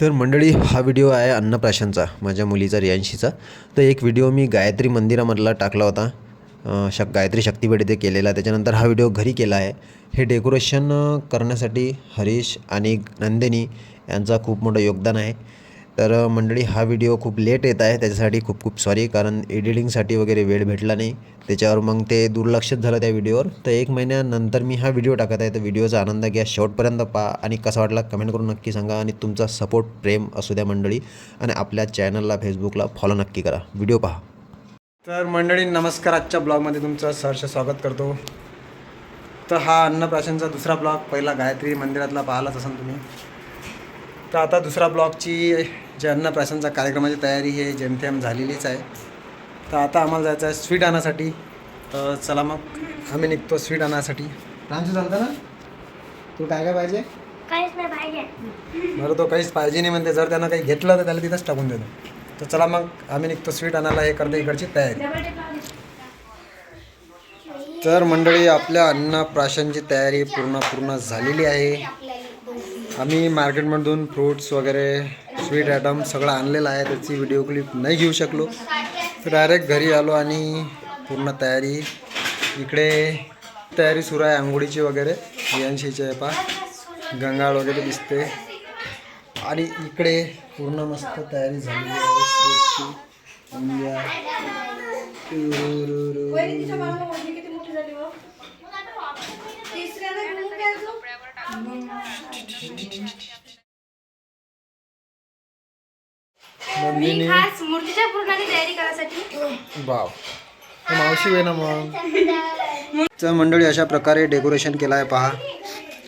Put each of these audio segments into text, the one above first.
तर मंडळी हा व्हिडिओ आहे अन्नप्राशनचा माझ्या मुलीचा रियांशीचा. तर एक व्हिडिओ मी गायत्री मंदिरामधला टाकला होता. शक गायत्री शक्तीपेठ इथे केलेला त्याच्यानंतर हा व्हिडिओ घरी केला आहे. हे डेकोरेशन करण्यासाठी हरीश आणि नंदिनी यांचा खूप मोठं योगदान आहे. तर मंडळी हा व्हिडिओ खूप लेट येत आहे. त्याच्यासाठी खूप खूप सॉरी कारण एडिटिंगसाठी वगैरे वेळ भेटला नाही. त्याच्यावर मग ते दुर्लक्षित झालं त्या व्हिडिओवर. तर एक महिन्यानंतर मी हा व्हिडिओ टाकत आहे. तर व्हिडिओचा आनंद घ्या. शेवटपर्यंत पहा. आणि कसा वाटला कमेंट करून नक्की सांगा. आणि तुमचा सपोर्ट प्रेम असू द्या मंडळी. आणि आपल्या चॅनलला फेसबुकला फॉलो नक्की करा. व्हिडिओ पहा. तर मंडळी नमस्कार. आजच्या ब्लॉगमध्ये तुमचं सहर्ष स्वागत करतो. तर हा अन्नप्राशनचा दुसरा ब्लॉग. पहिला गायत्री मंदिरातला पाहिलाच असाल तुम्ही. तर आता दुसरा ब्लॉगची जे अन्नप्राशनचा कार्यक्रमाची तयारी हे जेमतेम झालेलीच आहे. तर आता आम्हाला जायचं आहे स्वीट आणण्यासाठी तर चला मग आम्ही निघतो स्वीट आणण्यासाठी रामची चालतं ना? तू काय काय पाहिजे? काहीच नाही पाहिजे. बरं तो काहीच पाहिजे नाही म्हणते. जर त्यानं काही घेतलं तर त्याला तिथंच टाकून देतो. तर चला मग आम्ही निघतो स्वीट आणायला. हे करतो इकडची तयारी. तर मंडळी आपल्या अन्नप्राशनची तयारी पूर्ण पूर्ण झालेली आहे. आम्ही मार्केटमधून फ्रूट्स वगैरे स्वीट आयटम सगळं आणलेलं आहे. त्याची व्हिडिओ क्लिप नाही घेऊ शकलो. तर डायरेक्ट घरी आलो आणि पूर्ण तयारी. इकडे तयारी सुरू आहे आंघोळीची वगैरे. बियांशीची पा गंगाळ वगैरे दिसते. आणि इकडे पूर्ण मस्त तयारी झालेली आहे. मी नंदिनी खास मूर्तीच्या पूर्णाची तयारी करायसाठी बाव तर मावशी आहे ना मग? तर मंडळी अशा प्रकारे डेकोरेशन केलं आहे पहा.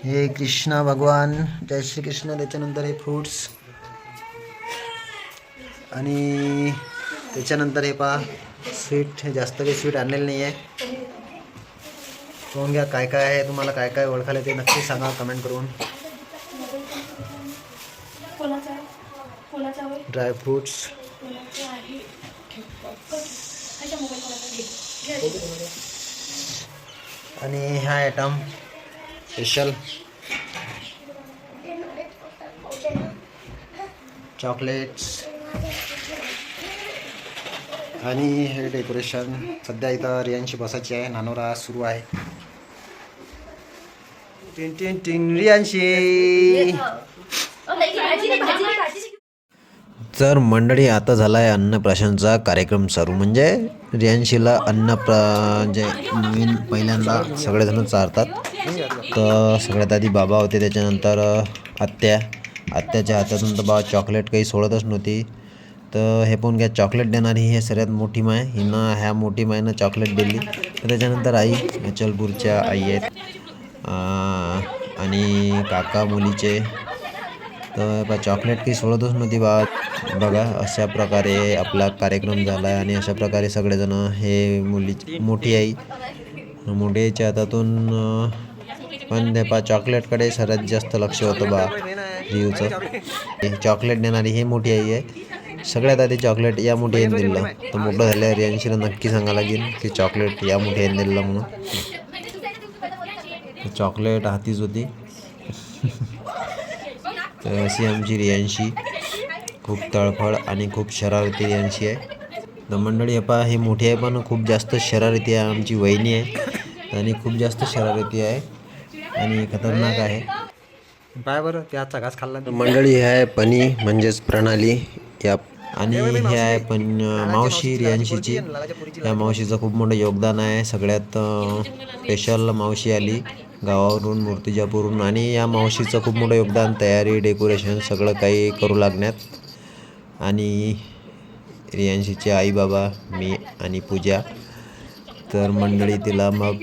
हे कृष्णा भगवान जय श्री कृष्ण त्याच्यानंतर हे फ्रूट्स. आणि त्याच्यानंतर हे पहा स्वीट. हे जास्त काही स्वीट आणलेलं नाही आहे पाहून घ्या काय काय आहे तुम्हाला काय काय ओळखायला ते नक्की सांगा कमेंट करून. ड्रायफ्रूट्स आणि हा आयटम स्पेशल चॉकलेट्स आणि हे डेकोरेशन सध्या इथं रियांशी बसायची आहे नानोरा सुरू आहे. टिन टिन तर मंडळी आता झाला आहे अन्नप्राशनचा कार्यक्रम चालू. म्हणजे रियांशीला अन्नप्रा जे नवीन पहिल्यांदा सगळेजण चारतात. तर सगळ्यात आधी बाबा होते त्याच्यानंतर आत्या. आत्याच्या हातातून तर बाबा चॉकलेट काही सोडतच नव्हती. तर हे पण घ्या चॉकलेट देणारी हे सगळ्यात मोठी माय. हिनं ह्या मोठी मायनं चॉकलेट दिली. तर त्याच्यानंतर आई अचलपूरच्या आई आहेत. आणि काका मुलीचे. तर बा चॉकलेट काही सोडतच नव्हती बा बघा अशा प्रकारे आपला कार्यक्रम झाला आहे आणि अशा प्रकारे सगळेजण हे मुली मोठी आई. मोठीच्या हातातून पण ते पा चॉकलेटकडे सर्वात जास्त लक्ष होतं बा रियूचं चॉकलेट देणारी हे मोठी आई आहे. सगळ्यात आधी चॉकलेट या मोठी आईने दिलं. तर मोठं झाल्यावर यांशीला नक्की सांगा लागेल की चॉकलेट या मोठी आईने दिलं म्हणून. चॉकलेट हातीच होती तर अशी आमची रियांशी. खूप तळफळ आणि खूप शरारती रियांशी आहे. तर मंडळी पहा ही मोठी आहे पण खूप जास्त शरारती आहे आमची वहिनी आहे. आणि खूप जास्त शरारती आहे. आणि खतरनाक आहे. पाय बरं त्याचा घास खाल्ला मंडळी हे आहे पनी म्हणजेच प्रणाली. या आणि हे आहे पण मावशी रियांशीची. या मावशीचं खूप मोठं योगदान आहे. सगळ्यात स्पेशल मावशी आली. गावावरून मूर्तिजापूरून आणि या मावशीचं खूप मोठं योगदान तयारी डेकोरेशन सगळं काही करू लागण्यात. आणि रियांशीचे आई बाबा मी आणि पूजा. तर मंडळी तिला मग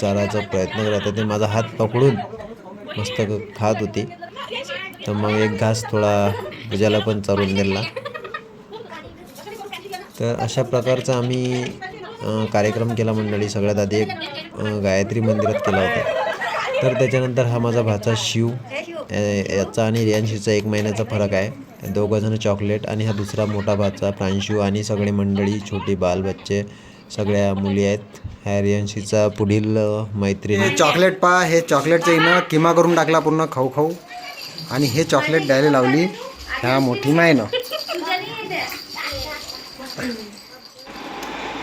चारायचा प्रयत्न करत होते. माझा हात पकडून मस्त खात होती. तर मग एक घास थोडा पूजाला पण चारून दिला. तर अशा प्रकारचा आम्ही कार्यक्रम केला मंडळी सगळ्यात आधी एक गायत्री मंदिरात केला होता. तर त्याच्यानंतर हा माझा भाचा शिव याचा आणि रियांशीचा एक महिन्याचा फरक आहे. दोघंजणं चॉकलेट आणि हा दुसरा मोठा भाचा प्रांशू आणि सगळे मंडळी छोटी बाल बच्चे सगळ्या मुली आहेत. ह्या रियांशीचा पुढील मैत्रीण हे चॉकलेट पा हे चॉकलेटचं हिनं किमा करून टाकला पूर्ण खाऊ खाऊ. आणि हे चॉकलेट द्यायला लावली ह्या मोठी मायनं.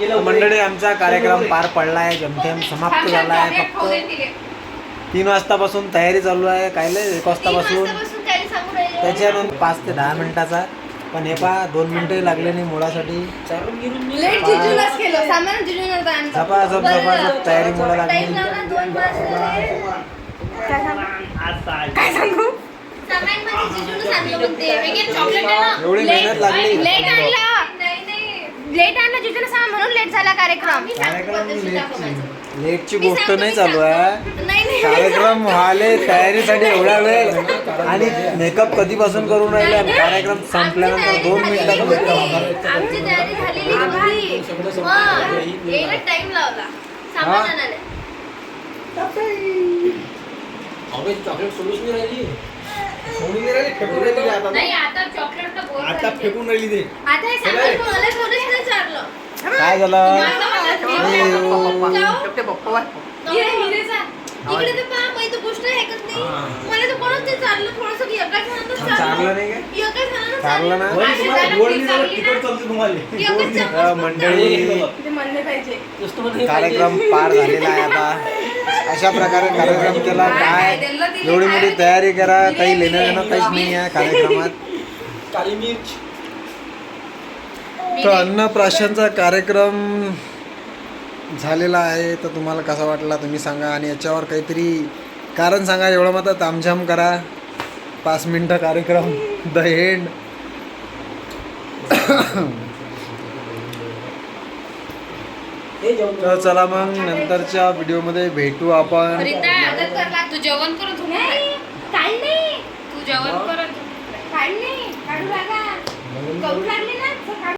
मंडळी आमचा कार्यक्रम पार पडला आहे जमथेम समाप्त झाला आहे फक्त तीन वाजतापासून तयारी चालू आहे कायले एक वाजतापासून त्याच्यानंतर पाच ते दहा मिनिटाचा. पण हे पा दोन मिनिटं लागले नाही मुळासाठी. झपाझप झपाझप तयारी मुळे लागली. काय? काय एवढी मेहनत लागली. लेट आणला जिजूला सांग म्हणून लेट झाला कार्यक्रम. कार्यक्रम लेटची लेटची गोष्ट नाही चालू आहे. नाही नाही. कार्यक्रम व्हायले तयारीसाठी एवढा वेळ आणि मेकअप कधीपासून करून राहिले आणि कार्यक्रम संपल्यानंतर दोन मिनिटात मेकअप आमची तयारी झालेली होती. मग यायला टाइम लावला. सामान हा? आणायला नाही आता? चॉकलेट आता फेकून राहिली ते. आता हे सामान मला कोणीच नाही चारलं काय झालं. इकडे तर पहा, गोष्ट नाही? मला तर कोणच नाही चारलं, थोडंसं एका जणानं चारलं. चारलं नाही काय? एका जणानं चारलं ना? अशी तिखट. चालते तुम्हाला. अ, मंडळी. ते म्हणले पाहिजे. कार्यक्रम पार झालेला आहे आता. अशा प्रकारे कार्यक्रम केला काय? एवढी मोठी तयारी करा काही लेणं देणं काहीच नाही आहे कार्यक्रमात. तर अन्नप्राशनचा कार्यक्रम झालेला आहे तर तुम्हाला कसा वाटला तुम्ही सांगा आणि याच्यावर काहीतरी कारण सांगा एवढं मात्र तामझाम करा. पाच मिनटं कार्यक्रम द एंड. तर चला मग नंतरच्या व्हिडिओमध्ये भेटू आपण. तू जेवण तू जेवण करत